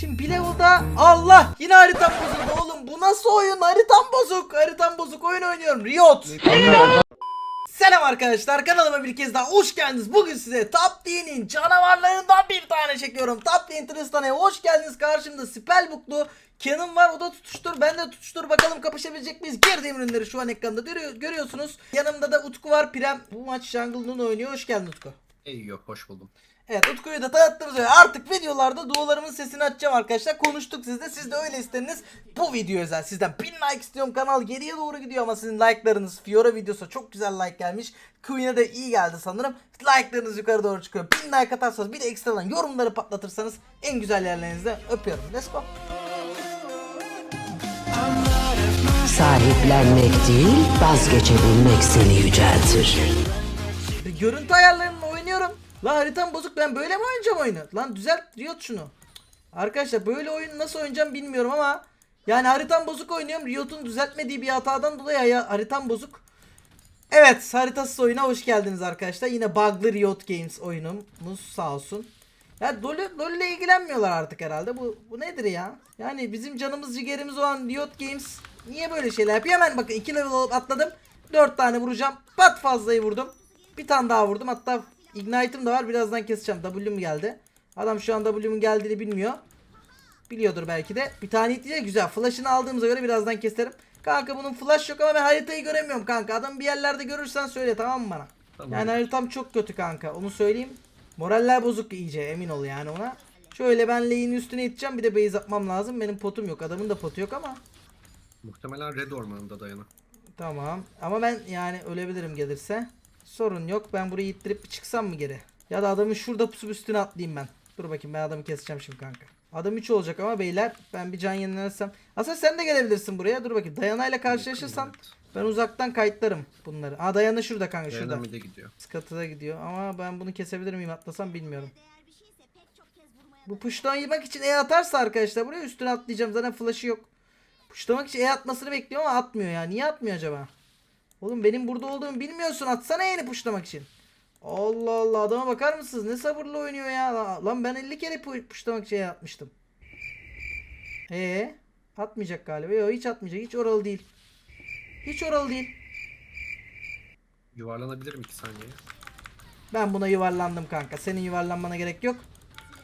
Şimdi bir level'da Allah! Yine haritam bozuldu oğlum. Bu nasıl oyun? Haritam bozuk. Haritam bozuk. Oyun oynuyorum. Riot. Selam arkadaşlar. Kanalıma bir kez daha hoş geldiniz. Bugün size Top Lane'in canavarlarından bir tane çekiyorum. Top Lane Tristan'a hoş geldiniz. Karşımda Spellbook'lu Canon var. O da tutuştur ben de tutuştur. Bakalım kapışabilecek miyiz? Girdiğim ürünleri şu an ekranda görüyor- görüyorsunuz. Yanımda da Utku var. Prem bu maç Jungle'ın oynuyor. Hoş geldin Utku Ey yok hoş buldum. Evet Utku'yu da tanıttığımız üzere artık videolarda dualarımın sesini açacağım arkadaşlar. Konuştuk sizde. Siz de öyle istediniz. Bu video özel. Sizden 1000 like istiyorum. Kanal geriye doğru gidiyor ama sizin like'larınız Fiora videosu çok güzel like gelmiş. Queen'e de iyi geldi sanırım. Like'larınız yukarı doğru çıkıyor. 1000 like atarsanız bir de ekstradan yorumları patlatırsanız en güzel yerlerinizde öpüyorum. Let's go. Sahiplenmek değil, vazgeçebilmek seni yüceltir. Görüntü oynuyorum. Lan haritam bozuk ben böyle mi oynayacağım oyunu? Lan düzelt Riot şunu. Arkadaşlar böyle oyun nasıl oynayacağım bilmiyorum ama yani haritam bozuk oynuyorum. Riot'un düzeltmediği bir hatadan dolayı haritam bozuk. Evet haritasız oyuna hoş geldiniz arkadaşlar. Yine bug'lı Riot Games oyunumuz sağ olsun. Ya LoL, LoL ile ilgilenmiyorlar artık herhalde. Bu, bu nedir ya? Yani bizim canımız ciğerimiz olan Riot Games niye böyle şeyler yapıyor? Hemen bakın 2 level atladım. 4 tane vuracağım. Pat fazlayı vurdum. Bir tane daha vurdum. Hatta Ignite'ım da var. Birazdan keseceğim. W'm geldi. Adam şu an W'mun geldiğini bilmiyor. Biliyordur belki de. Bir tane itleyecek güzel. Flash'ını aldığımıza göre birazdan keserim. Kanka bunun flash yok ama ben haritayı göremiyorum kanka. Adam bir yerlerde görürsen söyle tamam mı bana? Tamam. Yani haritam çok kötü kanka. Onu söyleyeyim. Moraller bozuk iyice emin ol yani ona. Şöyle ben lane'in üstüne iteceğim. Bir de base atmam lazım. Benim potum yok. Adamın da potu yok ama. Muhtemelen Red Ormanı'nda dayana. Tamam. Ama ben yani ölebilirim gelirse. Sorun yok. Ben burayı ittirip çıksam mı geri? Ya da adamın şurada pusup üstüne atlayayım ben. Dur bakayım ben adamı keseceğim şimdi kanka. Adam 3 olacak ama beyler ben bir can yenilensem. Aslında sen de gelebilirsin buraya. Dur bakayım. Dayanayla karşılaşırsan ben uzaktan kayıtlarım bunları. Aa Dayana şurada kanka şurada. Dayana mid'e gidiyor. Skatıda gidiyor ama ben bunu kesebilir miyim atlasam bilmiyorum. Bu push'tan yemek için E atarsa arkadaşlar buraya üstüne atlayacağım. Zaten flash'ı yok. Pushlamak için E atmasını bekliyorum ama atmıyor ya. Niye atmıyor acaba? Oğlum benim burada olduğumu bilmiyorsun. Atsana E'ni pushlamak için. Allah Allah adama bakar mısınız? Ne sabırlı oynuyor ya. La- Lan ben 50 kere pu- pushlamak için E atmıştım. Ee, atmayacak galiba. Yok hiç atmayacak. Hiç oralı değil. Hiç oralı değil. Yuvarlanabilirim 2 saniye. Ben buna yuvarlandım kanka. Senin yuvarlanmana gerek yok.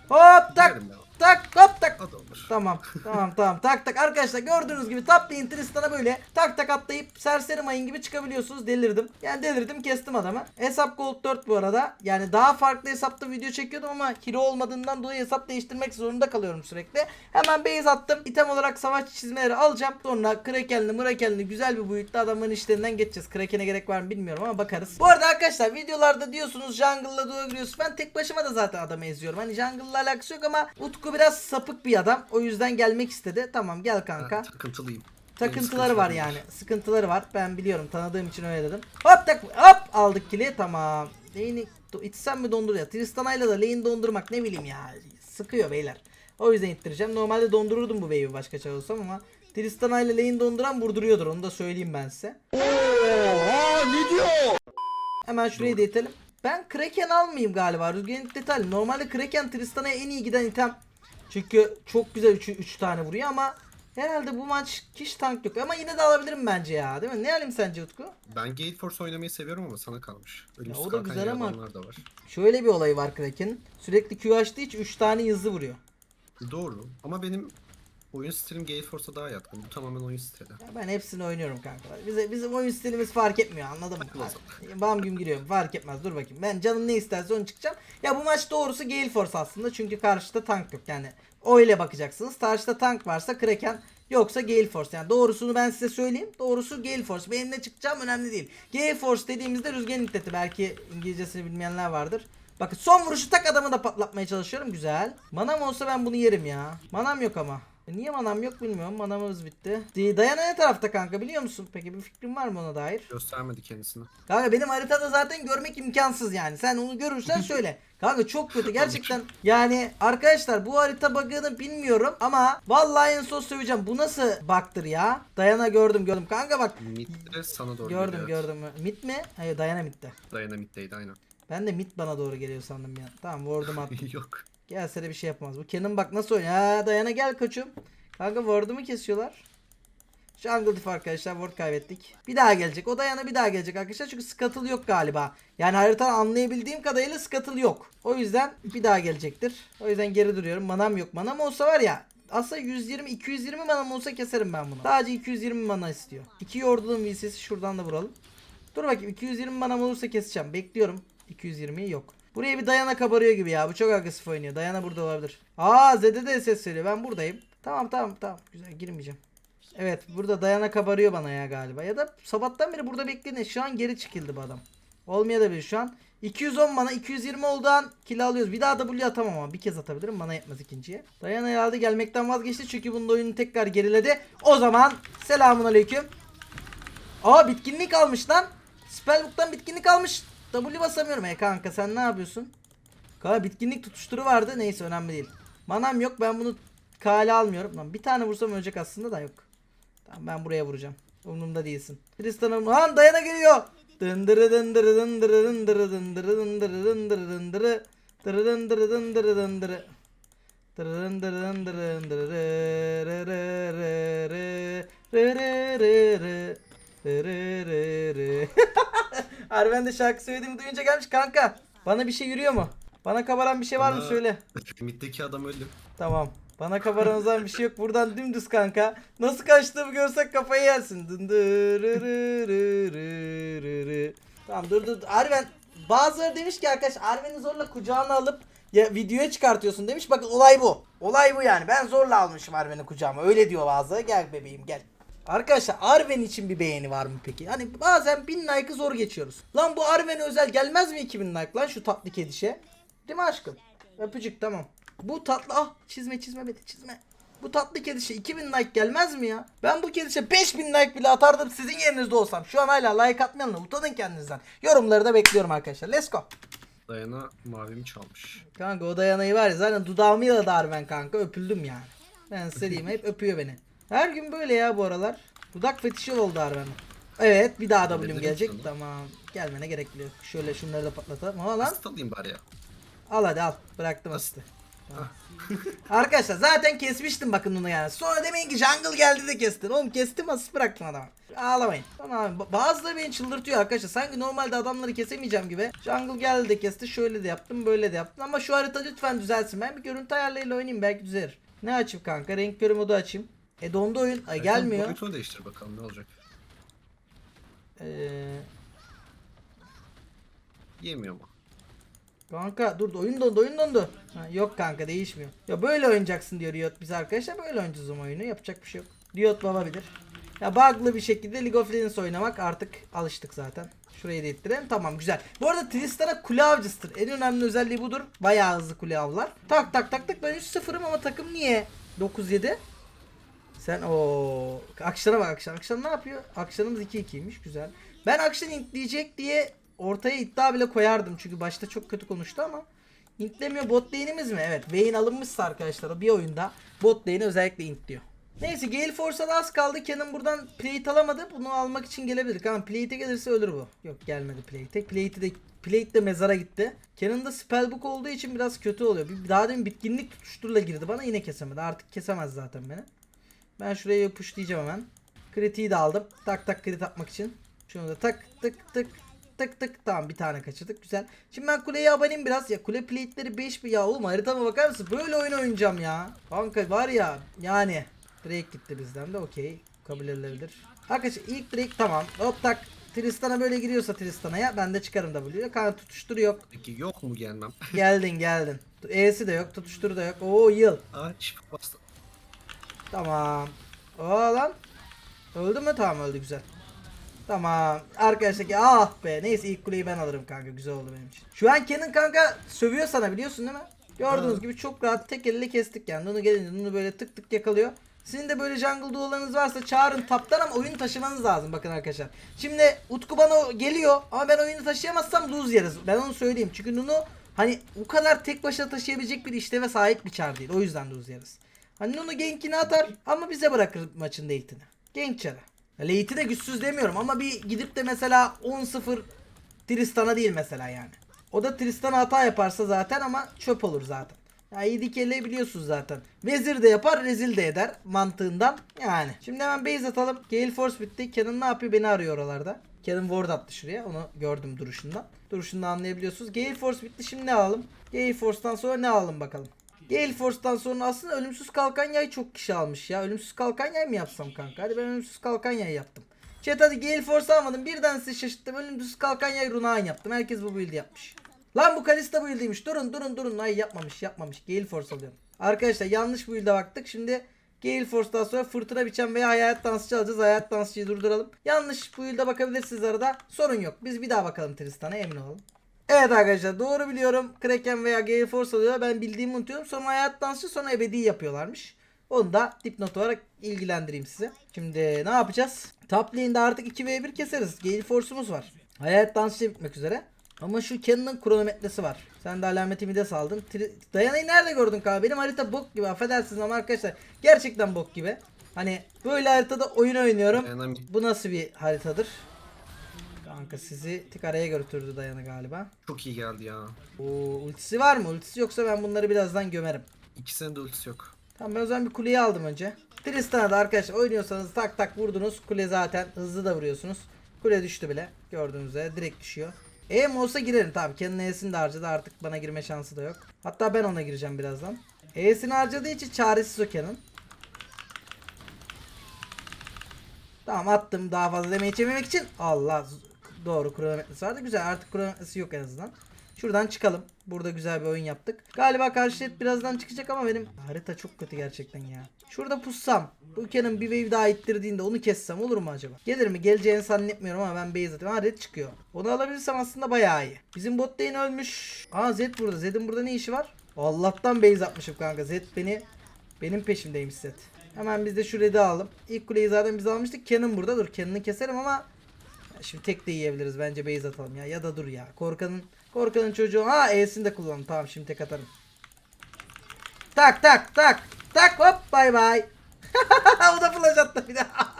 Hop tak tak hop tak. Tamam tamam tamam tak tak arkadaşlar gördüğünüz gibi top lane Tristan'a böyle tak tak atlayıp serseri mayın gibi çıkabiliyorsunuz delirdim. Yani delirdim kestim adamı. Hesap gold 4 bu arada. Yani daha farklı hesapta video çekiyordum ama hero olmadığından dolayı hesap değiştirmek zorunda kalıyorum sürekli. Hemen base attım. İtem olarak savaş çizmeleri alacağım. Sonra Kraken'li Mraken'li güzel bir boyutta adamların işlerinden geçeceğiz. Kraken'e gerek var mı bilmiyorum ama bakarız. Bu arada arkadaşlar videolarda diyorsunuz jungle'la duo giriyorsunuz. Ben tek başıma da zaten adamı eziyorum. Hani jungle'la alakası yok ama Utku biraz sapık bir adam. O yüzden gelmek istedi. Tamam gel kanka. Ben takıntılıyım. Takıntıları var yani. Sıkıntıları var. Ben biliyorum. Tanıdığım için öyle dedim. Hop tak hop aldık kili. Tamam. Lane'i itsem mi donduruyor? Tristana'yla da lane dondurmak ne bileyim ya. Sıkıyor beyler. O yüzden ittireceğim. Normalde dondururdum bu wave'i başka çağ olsam ama Tristana'yla lane donduran vurduruyordur. Onu da söyleyeyim ben size. Hemen şurayı da itelim. Ben Kraken almayayım galiba. Rüzgar'ın detaylı. Normalde Kraken Tristana'ya en iyi giden item. Çünkü çok güzel 3 tane vuruyor ama herhalde bu maç hiç tank yok. Ama yine de alabilirim bence ya. Değil mi? Ne alayım sence Utku? Ben Gate Force oynamayı seviyorum ama sana kalmış. Ya o da güzel ama- da var. Şöyle bir olayı var Kraken'in. Sürekli Q açtığı için 3 tane hızlı vuruyor. Doğru. Ama benim oyun stilim Gate Force'a daha yatkın. Bu tamamen oyun stili. Ya ben hepsini oynuyorum kanka. Bize, bizim oyun stilimiz fark etmiyor anladın mı? Bam güm giriyorum fark etmez dur bakayım. Ben canım ne isterse onu çıkacağım. Ya bu maç doğrusu Gale Force aslında çünkü karşıda tank yok yani. Öyle bakacaksınız. Karşıda tank varsa Kraken yoksa Gale Force. Yani doğrusunu ben size söyleyeyim. Doğrusu Gale Force. Benim ne çıkacağım önemli değil. Gale Force dediğimizde rüzgarın iddeti. Belki İngilizcesini bilmeyenler vardır. Bakın son vuruşu tak adamı da patlatmaya çalışıyorum. Güzel. Manam olsa ben bunu yerim ya. Manam yok ama. E Niye manam yok bilmiyorum. Manamız bitti. Dayana ne tarafta kanka biliyor musun? Peki bir fikrin var mı ona dair? Göstermedi kendisini. Kanka benim haritada zaten görmek imkansız yani. Sen onu görürsen söyle. Kanka çok kötü gerçekten. Yani arkadaşlar bu harita bug'ını bilmiyorum ama vallahi en son söyleyeceğim. Bu nasıl bug'tır ya? Dayana gördüm gördüm. Kanka bak Mid'de sana doğru gördüm geliyor. gördüm. Mit mi? Hayır Dayana mitte. Dayana mid'deydi aynen. Ben de mid bana doğru geliyor sandım ya. Tamam ward'umu attım. Yok. Gelse de bir şey yapamaz. Bu Kenan bak nasıl oynuyor. Ha Dayana gel koçum. Kanka ward'umu kesiyorlar. Jungle diff arkadaşlar ward kaybettik. Bir daha gelecek. O Dayana bir daha gelecek arkadaşlar. Çünkü scuttle yok galiba. Yani haritadan anlayabildiğim kadarıyla scuttle yok. O yüzden bir daha gelecektir. O yüzden geri duruyorum. Manam yok. Manam olsa var ya aslında 120 220 manam olsa keserim ben bunu. Sadece 220 mana istiyor. İki yordulun VC'si şuradan da vuralım. Dur bakayım 220 manam olursa keseceğim. Bekliyorum. 220'yi yok. Buraya bir Dayana kabarıyor gibi ya. Bu çok agresif oynuyor. Dayana burada olabilir. Aa Zed'e de ses söylüyor. Ben buradayım. Tamam tamam tamam. Güzel girmeyeceğim. Evet burada Dayana kabarıyor bana ya galiba. Ya da sabahtan beri burada bekledi. Şu an geri çekildi bu adam. Olmayabilir şu an. 210 mana 220 olduğu an kill alıyoruz. Bir daha W atamam ama bir kez atabilirim. Bana yetmez ikinciye. Dayana herhalde gelmekten vazgeçti. Çünkü bunda oyunu tekrar geriledi. O zaman selamun aleyküm. Aa bitkinlik almış lan. Spellbook'tan bitkinlik almış. W basamıyorum. E kanka sen ne yapıyorsun? Kanka bitkinlik tutuşturu vardı. Neyse önemli değil. Manam yok. Ben bunu kale almıyorum. Lan bir tane vursam ölecek aslında da yok. Tamam ben buraya vuracağım. Umurumda değilsin. Tristan'ım. Lan dayana geliyor. Dındırı dındırı dındırı dındırı dındırı dındırı dındırı dındırı dırı dındırı dındırı dındırı. Dırın Arven de şarkı söylediğimi duyunca gelmiş kanka. Bana bir şey yürüyor mu? Bana kabaran bir şey var mı söyle. Mitteki adam öldü. Tamam. Bana kabaran o zaman bir şey yok. Buradan dümdüz kanka. Nasıl kaçtığımı görsek kafayı yersin. Tamam dur dur. Arven bazıları demiş ki arkadaş Arven'i zorla kucağına alıp ya videoya çıkartıyorsun demiş. Bakın olay bu. Olay bu yani. Ben zorla almışım Arven'i kucağıma. Öyle diyor bazıları. Gel bebeğim gel. Arkadaşlar Arven için bir beğeni var mı peki? Hani bazen 1000 like'ı zor geçiyoruz. Lan bu Arven özel gelmez mi 2000 like lan şu tatlı kedişe? Değil mi aşkım? Öpücük tamam. Bu tatlı ah çizme çizme beni çizme. Bu tatlı kedişe 2000 like gelmez mi ya? Ben bu kedişe 5000 like bile atardım sizin yerinizde olsam. Şu an hala like atmayanla utanın kendinizden. Yorumları da bekliyorum arkadaşlar. Let's go. Dayana mavimi çalmış. Kanka o dayanayı var ya zaten dudağımı yaladı Arven kanka öpüldüm yani. Ben size diyeyim hep öpüyor beni. Her gün böyle ya bu aralar. Dudak fetişi oldu Arven. Evet bir daha W'm gelecek. sana. Tamam. Gelmene gerek yok. Şöyle şunları da patlatalım. Ha lan. Alayım bari ya. Al hadi al. Bıraktım asiti. Tamam. Arkadaşlar zaten kesmiştim bakın bunu yani. Sonra demeyin ki jungle geldi de kestin. Oğlum kestim asist bıraktım adama. Ağlamayın. Tamam abi. Bazıları beni çıldırtıyor arkadaşlar. Sanki normalde adamları kesemeyeceğim gibi. Jungle geldi de kesti. Şöyle de yaptım böyle de yaptım. Ama şu harita lütfen düzelsin. Ben bir görüntü ayarlarıyla oynayayım. Belki düzelir. Ne açayım kanka? Renk körü modu açayım. E dondu oyun. Ay gelmiyor. Boyutunu değiştir bakalım ne olacak. Eee... Yemiyor mu? Kanka dur oyun dondu oyun dondu. Ha, yok kanka değişmiyor. Ya böyle oynayacaksın diyor Riot biz arkadaşlar böyle oynayacağız o oyunu yapacak bir şey yok. Riot baba bilir. Ya bug'lı bir şekilde League of Legends oynamak artık alıştık zaten. Şurayı da ittirelim tamam güzel. Bu arada Tristan'a kule avcısıdır. En önemli özelliği budur. Bayağı hızlı kule avlar. Tak tak tak tak ben 3-0'ım ama takım niye 9-7? Sen o Akşan'a bak Akşan. Akşan ne yapıyor? Akşan'ımız 2-2'ymiş güzel. Ben Akşan intleyecek diye ortaya iddia bile koyardım. Çünkü başta çok kötü konuştu ama intlemiyor. Bot lane'imiz mi? Evet. Vayne alınmışsa arkadaşlar o bir oyunda bot lane'i özellikle intliyor. Neyse Gale Force'a da az kaldı. Canon buradan plate alamadı. Bunu almak için gelebilir. Ama plate'e gelirse ölür bu. Yok gelmedi plate'e. Plate'i de Plate de mezara gitti. Canon'da spellbook olduğu için biraz kötü oluyor. Bir daha demin bitkinlik tutuşturla girdi bana yine kesemedi. Artık kesemez zaten beni. Ben şuraya yapışlayacağım hemen. Kritiği de aldım. Tak tak krit atmak için. Şunu da tak tık tık tık tık. Tamam bir tane kaçırdık. Güzel. Şimdi ben kuleye abanayım biraz. Ya kule plate'leri 5 bir ya oğlum haritama bakar mısın? Böyle oyun oynayacağım ya. Kanka var ya yani. Drake gitti bizden de okey. Kabul edilebilir. Arkadaşlar ilk Drake tamam. Hop tak. Tristan'a böyle giriyorsa Tristan'a ben de çıkarım W'ye. Kanka tutuşturu yok. Peki yok mu gelmem? Geldin geldin. E'si de yok. Tutuşturu da yok. Oo yıl. Çift bastı. Tamam. Aa lan. Öldü mü? Tamam öldü güzel. Tamam. Arkadaşlar ki ah be. Neyse ilk kuleyi ben alırım kanka. Güzel oldu benim için. Şu an Kenan kanka sövüyor sana biliyorsun değil mi? Gördüğünüz Ha. gibi çok rahat tek elle kestik yani. Onu gelince onu böyle tık tık yakalıyor. Sizin de böyle jungle duolarınız varsa çağırın taptan ama oyunu taşımanız lazım bakın arkadaşlar. Şimdi Utku bana geliyor ama ben oyunu taşıyamazsam lose yeriz. Ben onu söyleyeyim. Çünkü Nunu hani o kadar tek başına taşıyabilecek bir işleve sahip bir çar değil. O yüzden lose yeriz. Hani Nunu gankini atar ama bize bırakır maçın late'ini. Gank çarı. Late'i de güçsüz demiyorum ama bir gidip de mesela 10-0 Tristan'a değil mesela yani. O da Tristan hata yaparsa zaten ama çöp olur zaten. Ya iyi biliyorsunuz zaten. Vezir de yapar, rezil de eder mantığından. Yani. Şimdi hemen base atalım. Gale Force bitti. Canon ne yapıyor? Beni arıyor oralarda. Canon ward attı şuraya. Onu gördüm duruşundan. Duruşundan anlayabiliyorsunuz. Gale Force bitti. Şimdi ne alalım? Gale Force'tan sonra ne alalım bakalım. Gale Force'tan sonra aslında ölümsüz kalkan yay çok kişi almış ya. Ölümsüz kalkan yay mı yapsam kanka? Hadi ben ölümsüz kalkan yay yaptım. Chat hadi Gale Force almadım. Birden sizi şaşırttım. Ölümsüz kalkan yay runağın yaptım. Herkes bu build yapmış. Lan bu Kalista build'iymiş. Durun durun durun. Ay yapmamış yapmamış. Gale Force alıyorum. Arkadaşlar yanlış build'e baktık. Şimdi Gale Force'dan sonra fırtına biçen veya hayalet dansçı alacağız. Hayalet dansçıyı durduralım. Yanlış build'e bakabilirsiniz arada. Sorun yok. Biz bir daha bakalım Tristan'a emin olalım. Evet arkadaşlar doğru biliyorum. Kraken veya Gale Force alıyor. Ben bildiğimi unutuyorum. Sonra hayat dansçı sonra ebedi yapıyorlarmış. Onu da dipnot olarak ilgilendireyim size. Şimdi ne yapacağız? Top lane'de artık 2v1 keseriz. Gale Force'umuz var. Hayat dansçı bitmek üzere. Ama şu Cannon'ın kronometresi var. Sen de alametimi de saldın. Tri- Dayanayı nerede gördün kanka? Benim harita bok gibi affedersiniz ama arkadaşlar. Gerçekten bok gibi. Hani böyle haritada oyun oynuyorum. Bu nasıl bir haritadır? Kanka sizi tık araya götürdü Dayanı galiba. çok iyi geldi ya. Oo, ultisi var mı? Ultisi yoksa ben bunları birazdan gömerim. İkisinin de ultisi yok. Tamam ben o zaman bir kuleyi aldım önce. Tristan'a da arkadaşlar oynuyorsanız tak tak vurdunuz. Kule zaten hızlı da vuruyorsunuz. Kule düştü bile. Gördüğünüz üzere direkt düşüyor. E'm olsa girerim tamam. Kendi E'sini de harcadı artık bana girme şansı da yok. Hatta ben ona gireceğim birazdan. E'sini harcadığı için çaresiz o Kenan. Tamam attım daha fazla demeyi yememek için. Allah doğru kronometresi vardı. Güzel artık kronometresi yok en azından. Şuradan çıkalım. Burada güzel bir oyun yaptık. Galiba karşı set birazdan çıkacak ama benim harita çok kötü gerçekten ya. Şurada pussam. Bu Kenan bir wave daha ittirdiğinde onu kessem olur mu acaba? Gelir mi? Geleceğini zannetmiyorum ama ben base atıyorum. Ha red çıkıyor. Onu alabilirsem aslında bayağı iyi. Bizim bot lane ölmüş. Aa Zed burada. Zed'in burada ne işi var? Allah'tan base atmışım kanka. Zed beni benim peşimdeymiş Zed. Hemen biz de şu red'i alalım. İlk kuleyi zaten biz almıştık. Kenan burada. Dur Kenan'ı keserim ama Şimdi tek de yiyebiliriz. Bence base atalım ya. Ya da dur ya. Korkanın Korkanın çocuğu. Ha E'sini de kullanın. Tamam şimdi tek atarım. Tak tak tak. Tak hop bay bay. o da flash attı bir daha.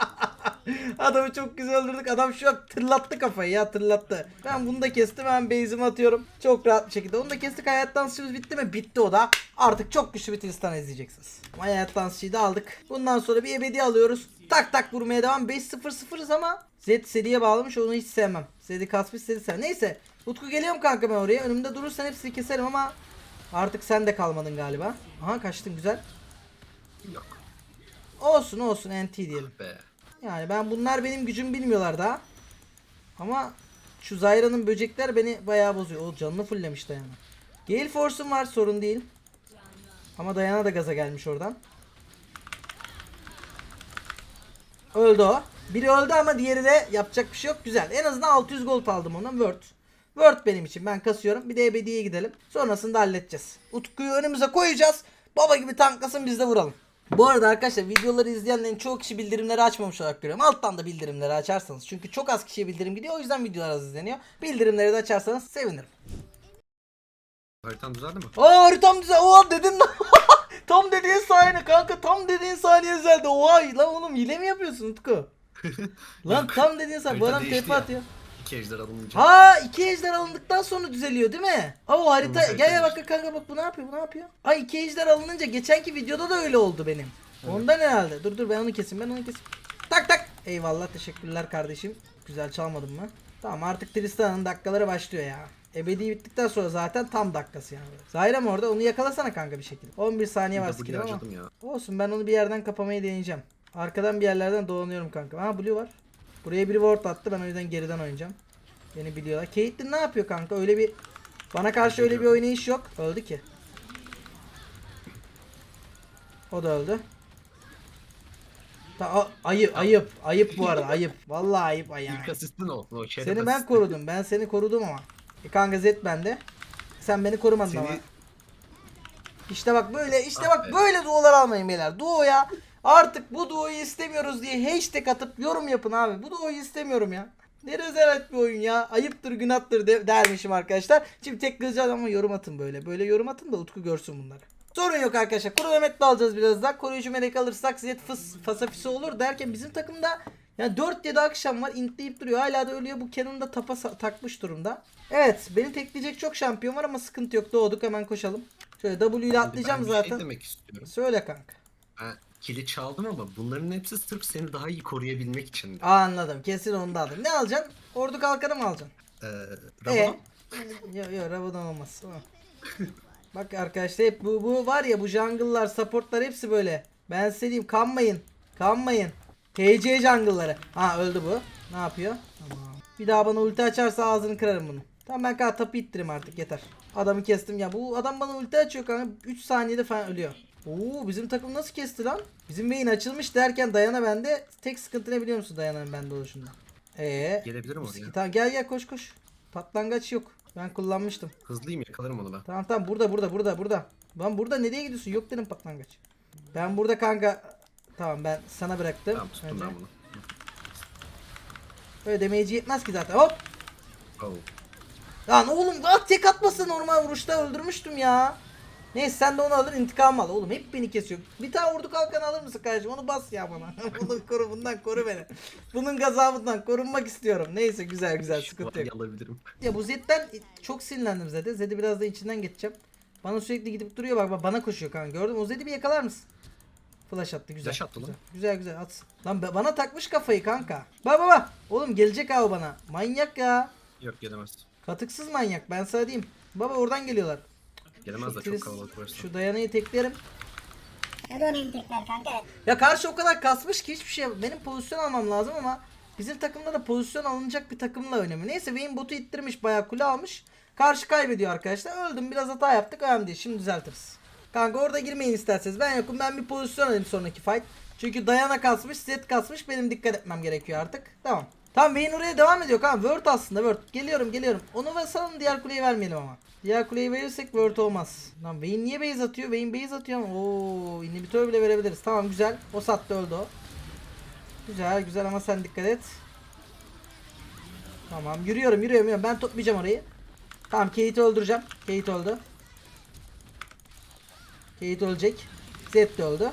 Adamı çok güzel öldürdük. Adam şu an tırlattı kafayı ya tırlattı. Ben bunu da kestim. Ben base'imi atıyorum. Çok rahat bir şekilde. Onu da kestik. Hayat dansçımız bitti mi? Bitti o da. Artık çok güçlü bir Tristan izleyeceksiniz. Ama Hayat dansçıyı da aldık. Bundan sonra bir ebedi alıyoruz. Tak tak vurmaya devam. 5-0-0'ız ama Zed seriye bağlamış. Onu hiç sevmem. Zed'i kasmış Zed'i sevmem. Neyse. Utku geliyorum kanka ben oraya. Önümde durursan hepsini keserim ama artık sen de kalmadın galiba. Aha kaçtın güzel. Yok Olsun olsun NT diyelim. be. Yani ben bunlar benim gücüm bilmiyorlar daha. Ama şu Zyra'nın böcekler beni bayağı bozuyor. O canını fulllemiş Dayana. Gale Force'um var sorun değil. Ama Dayana da gaza gelmiş oradan. Öldü o. Biri öldü ama diğeri de yapacak bir şey yok. Güzel. En azından 600 gold aldım ona. Word. Word benim için. Ben kasıyorum. Bir de ebediye gidelim. Sonrasında halledeceğiz. Utku'yu önümüze koyacağız. Baba gibi tanklasın biz de vuralım. Bu arada arkadaşlar videoları izleyenlerin çoğu kişi bildirimleri açmamış olarak görüyorum. Alttan da bildirimleri açarsanız. Çünkü çok az kişiye bildirim gidiyor. O yüzden videolar az izleniyor. Bildirimleri de açarsanız sevinirim. Haritan düzeldi mi? Aa haritam güzel. Oha dedim lan. tam dediğin saniye kanka. Tam dediğin saniye güzeldi. Oha lan oğlum hile mi yapıyorsun Utku? lan tam dediğin saniye. Bu adam tepe atıyor. İki ejder alınınca. Ha iki ejder alındıktan sonra düzeliyor değil mi? Aa o harita Kırmızı gel gel bak kanka bak bu ne yapıyor bu ne yapıyor? Ay iki ejder alınınca geçenki videoda da öyle oldu benim. Ondan herhalde. Dur dur ben onu keseyim ben onu keseyim. Tak tak. Eyvallah teşekkürler kardeşim. Güzel çalmadım mı? Tamam artık Tristan'ın dakikaları başlıyor ya. Ebedi bittikten sonra zaten tam dakikası yani. Zahira mı orada? Onu yakalasana kanka bir şekilde. 11 saniye var Blue ama. ya. Olsun ben onu bir yerden kapamayı deneyeceğim. Arkadan bir yerlerden dolanıyorum kanka. Ha blue var. Buraya biri ward attı ben o yüzden geriden oynayacağım. Beni biliyorlar. Caitlyn ne yapıyor kanka? Öyle bir bana karşı öyle bir oynayış yok. Öldü ki. O da öldü. Ta ayıp ayıp ayıp bu arada ayıp. Vallahi ayıp ay yani. İlk asistin olsun o şeref Seni ben asisti. korudum. Ben seni korudum ama. E kanka Zed bende. Sen beni korumadın Seni- ama. İşte bak böyle işte Ah bak böyle duolar almayın beyler. Duoya artık bu duoyu istemiyoruz diye hashtag atıp yorum yapın abi. Bu duoyu istemiyorum ya. Ne rezalet bir oyun ya. Ayıptır günahtır de, dermişim arkadaşlar. Şimdi tek kızacağız ama yorum atın böyle. Böyle yorum atın da Utku görsün bunları. Sorun yok arkadaşlar. Kronometre alacağız biraz daha. Koruyucu melek alırsak Zed fıs fasafisi olur derken bizim takımda Yani 4-7 akşam var intleyip duruyor. Hala da ölüyor. Bu Canon da tapa takmış durumda. Evet beni tekleyecek çok şampiyon var ama sıkıntı yok. Doğduk hemen koşalım. Şöyle W ile atlayacağım ben bir zaten. Şey demek istiyorum. Söyle kanka. Ben kili çaldım ama bunların hepsi sırf seni daha iyi koruyabilmek için. Aa, anladım. Kesin onu da aldım. Ne alacaksın? Ordu kalkanı mı alacaksın? Ee, E? Rabadon, Yok yok Rabadon olmaz. Bak arkadaşlar hep bu, bu var ya bu jungle'lar supportlar hepsi böyle. Ben size diyeyim kanmayın. Kanmayın. TC jungle'ları. Ha öldü bu. Ne yapıyor? Tamam. Bir daha bana ulti açarsa ağzını kırarım bunu. Tamam ben kanka tapı ittireyim artık yeter. Adamı kestim ya. Bu adam bana ulti açıyor kanka. 3 saniyede falan ölüyor. Oo bizim takım nasıl kesti lan? Bizim beyin açılmış derken Dayana bende. Tek sıkıntı ne biliyor musun Dayana'nın bende oluşunda? Eee? gelebilirim oraya. Tamam gel gel koş koş. Patlangaç yok. Ben kullanmıştım. Hızlıyım yakalarım onu ben. Tamam tamam burada burada burada burada. Ben burada nereye gidiyorsun? Yok dedim patlangaç. Ben burada kanka Tamam ben sana bıraktım. Tamam tuttum Önce. ben bunu. Böyle demeci yetmez ki zaten. Hop. Oh. Lan oğlum at tek atmasa normal vuruşta öldürmüştüm ya. Neyse sen de onu alır intikam al. Oğlum hep beni kesiyor. Bir tane ordu kalkan alır mısın kardeşim? Onu bas ya bana. Bunu koru bundan koru beni. Bunun gazabından korunmak istiyorum. Neyse güzel güzel sıkıntı yok. alabilirim. Ya bu Zed'den çok sinirlendim Zed'e. Zed'i biraz da içinden geçeceğim. Bana sürekli gidip duruyor bak, bak bana koşuyor kanka gördün mü? O Zed'i bir yakalar mısın? Flash attı güzel. Flash attı lan. güzel. Güzel atsın. Lan bana takmış kafayı kanka. Bak bak bak. Oğlum gelecek abi bana. Manyak ya. Yok gelemez. Katıksız manyak ben sana diyeyim. Baba oradan geliyorlar. Gelemez de Şu çok kalabalık burası. Şu dayanayı teklerim. Ne de benim tekler kanka. Ya karşı o kadar kasmış ki hiçbir şey benim pozisyon almam lazım ama bizim takımda da pozisyon alınacak bir takımla önemli. Neyse Vayne botu ittirmiş bayağı kule almış. Karşı kaybediyor arkadaşlar. Öldüm biraz hata yaptık önemli değil. Şimdi düzeltiriz. Kanka orada girmeyin isterseniz. Ben yokum ben bir pozisyon alayım sonraki fight. Çünkü Dayana kasmış, set kasmış. Benim dikkat etmem gerekiyor artık. Tamam. Tamam Vayne oraya devam ediyor kanka. Word aslında Word. Geliyorum geliyorum. Onu ve salın diğer kuleyi vermeyelim ama. Diğer kuleyi verirsek Word olmaz. Lan Vayne niye base atıyor? Vayne base atıyor ama. Oo, inhibitör bile verebiliriz. Tamam güzel. O sattı öldü o. Güzel güzel ama sen dikkat et. Tamam yürüyorum yürüyorum yürüyorum. Ben toplayacağım orayı. Tamam Kate'i öldüreceğim. Kate öldü. Kate ölecek. Zed de öldü.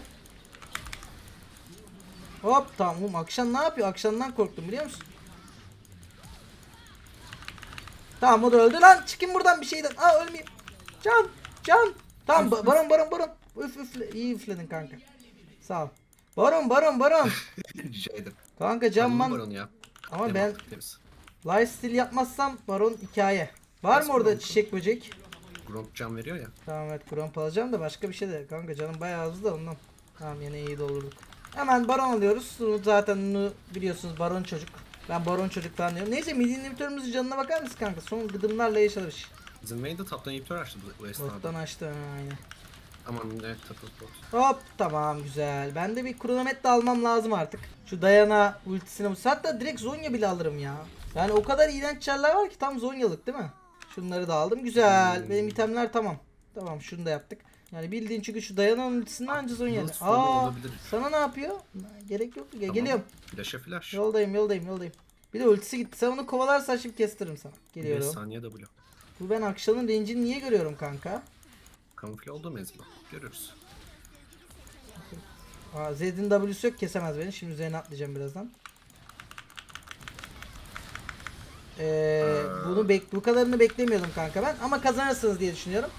Hop tamam oğlum Akşam ne yapıyor? Akşamdan korktum biliyor musun? Tamam o da öldü lan. Çıkın buradan bir şeyden. Aa ölmeyeyim. Can. Can. Tamam ba- baron baron baron. Üf üfle. İyi üfledin kanka. Sağ ol. Baron baron baron. Rica ederim. Kanka can man. Baron ya. Ama ben lifesteal yapmazsam baron hikaye. Var Nasıl mı orada baron? çiçek böcek? Gromp can veriyor ya. Tamam evet Gromp alacağım da başka bir şey de. Kanka canım bayağı azdı da ondan. Tamam yine iyi doldurduk. Hemen baron alıyoruz. Zaten bunu biliyorsunuz baron çocuk. Ben baron çocuk falan diyorum. Neyse mid inhibitörümüzün canına bakar mısın kanka? Son gıdımlarla yaşamış. Bizim Vayne de taptan inhibitor açtı bu, esnada. Bottan açtı ha, aynen. Aman evet takılıp bot. Hop tamam güzel. Ben de bir kronometre almam lazım artık. Şu Dayana ultisini hatta direkt Zonya bile alırım ya. Yani o kadar iğrenç çarlar var ki tam Zonyalık değil mi? Şunları da aldım. Güzel. Benim itemler tamam. Tamam şunu da yaptık. Yani bildiğin çünkü şu Dayana'nın ultisinden anca. Bunun sonu Aa olabilir. sana ne yapıyor? Gerek yok. Gel- Tamam. Geliyorum. Flash'a flash. Yoldayım yoldayım yoldayım. Bir de ultisi gitti. Sen onu kovalarsan şimdi kestiririm sana. 5 Geliyorum. saniye W. Bu ben Akşan'ın range'ini niye görüyorum kanka? Kamufle oldu mezba. Görürüz. Aa, Zed'in W'su yok kesemez beni. Şimdi üzerine atlayacağım birazdan. Ee, bunu bek bu kadarını beklemiyordum kanka ben ama kazanırsınız diye düşünüyorum.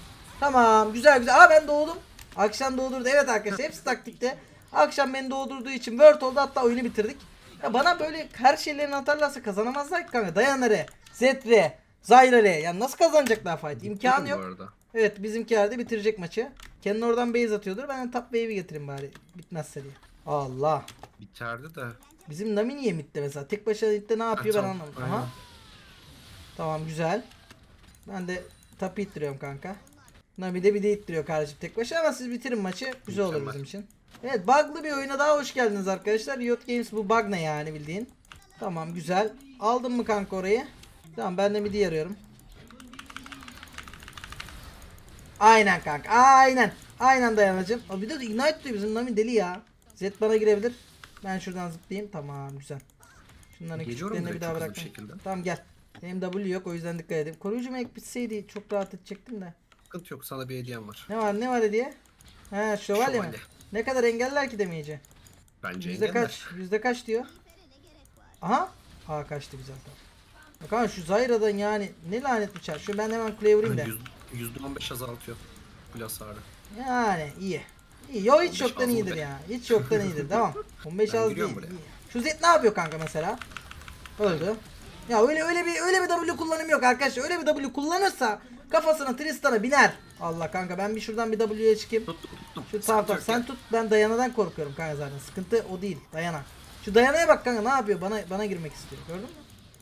Tamam güzel güzel. Aa ben doğdum. Akşam doğdurdu. Evet arkadaşlar hepsi taktikte. Akşam beni doğdurduğu için Word oldu hatta oyunu bitirdik. Ya bana böyle her şeylerini atarlarsa kazanamazlar ki kanka. Dayanare, Zetre, Zayrare. Yani nasıl kazanacaklar fight? İmkanı yok. Evet bizimkiler de bitirecek maçı. Kendi oradan base atıyordur. Ben de top wave'i getireyim bari. Bitmezse diye. Allah. Biterdi de. Bizim Nami niye midde mesela? Tek başına midde ne yapıyor ben anlamadım. Aha. Tamam güzel. Ben de tapı ittiriyorum kanka. Nami de bir de ittiriyor kardeşim tek başına ama siz bitirin maçı. Güzel olur bizim için. Evet bug'lı bir oyuna daha hoş geldiniz arkadaşlar. Riot Games bu bug ne yani bildiğin. Tamam güzel. Aldın mı kanka orayı? Tamam ben de midi arıyorum. Aynen kanka. Aynen. Aynen dayanacağım. O bir de ignite diyor bizim Nami deli ya. Zed bana girebilir. Ben şuradan zıplayayım. Tamam güzel. Şunların Geliyorum küçüklerini bir daha bırakmayayım. Tamam gel. Benim W yok o yüzden dikkat edeyim. Koruyucu melek bitseydi çok rahat edecektim de. Sıkıntı yok sana bir hediyem var. Ne var ne var diye? He şövalye mi? Şövalye. Ne kadar engeller ki demeyece? Bence Yüzde engeller. kaç? Yüzde kaç diyor? Aha. Aa kaçtı güzel tamam. Kanka şu Zyra'dan yani ne lanet bir çar. Şu ben hemen kuleye vurayım da. Yüz- %15 azaltıyor. Kule hasarı. Yani iyi. İyi. Yo hiç 15 yoktan iyidir ya. Hiç yoktan iyidir. Tamam. 15 Ben az değil. Şu Zed ne yapıyor kanka mesela? Öldü. Ya öyle öyle bir öyle bir W kullanım yok arkadaşlar. Öyle bir W kullanırsa kafasına Tristan'a biner. Allah kanka ben bir şuradan bir W'ye çıkayım. Tuttum tuttum. Şu tamam tamam sen tut ben Dayana'dan korkuyorum kanka zaten. Sıkıntı o değil. Dayana. Şu Dayana'ya bak kanka ne yapıyor? Bana bana girmek istiyor. Gördün mü?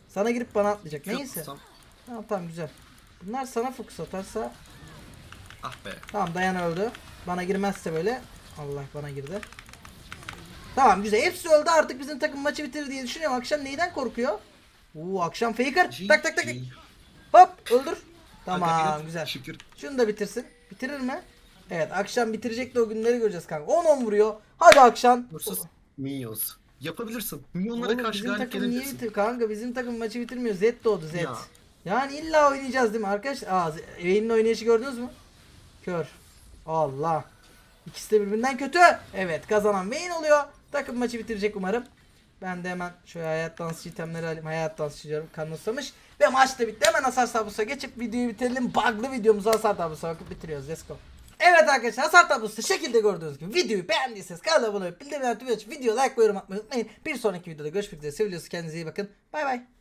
Sana girip bana atlayacak. Neyse. Tamam tamam güzel. Bunlar sana fokus atarsa Ah be. Tamam dayan öldü. Bana girmezse böyle. Allah bana girdi. Tamam güzel. Hepsi öldü artık bizim takım maçı bitirir diye düşünüyorum. Akşam neyden korkuyor? Oo akşam faker. Tak tak tak. Hop öldür. Tamam güzel. Şükür. Şunu da bitirsin. Bitirir mi? Evet akşam bitirecek de o günleri göreceğiz kanka. 10-10 vuruyor. Hadi akşam. Vursuz. Minions. Yapabilirsin. Minyonlara Oğlum karşı bizim galip takım niye gelebilirsin. bitir kanka bizim takım maçı bitirmiyor. Z doğdu Z. Ya. Yani illa oynayacağız değil mi arkadaşlar? Aa Vayne'in oynayışı gördünüz mü? Kör. Allah. İkisi de birbirinden kötü. Evet kazanan Vayne oluyor. Takım maçı bitirecek umarım. Ben de hemen şöyle hayat dansı itemleri alayım. Hayat dansı diyorum. Kanıtsamış. Ve maç da bitti. Hemen hasar tablosuya geçip videoyu bitirelim. Bug'lı videomuzu hasar tablosuna bakıp bitiriyoruz. Let's go. Evet arkadaşlar hasar tablosu şekilde gördüğünüz gibi videoyu beğendiyseniz kanala abone olup bildirimleri açıp video like ve yorum atmayı unutmayın. Bir sonraki videoda görüşmek üzere. Seviyorsunuz. Kendinize iyi bakın. Bay bay.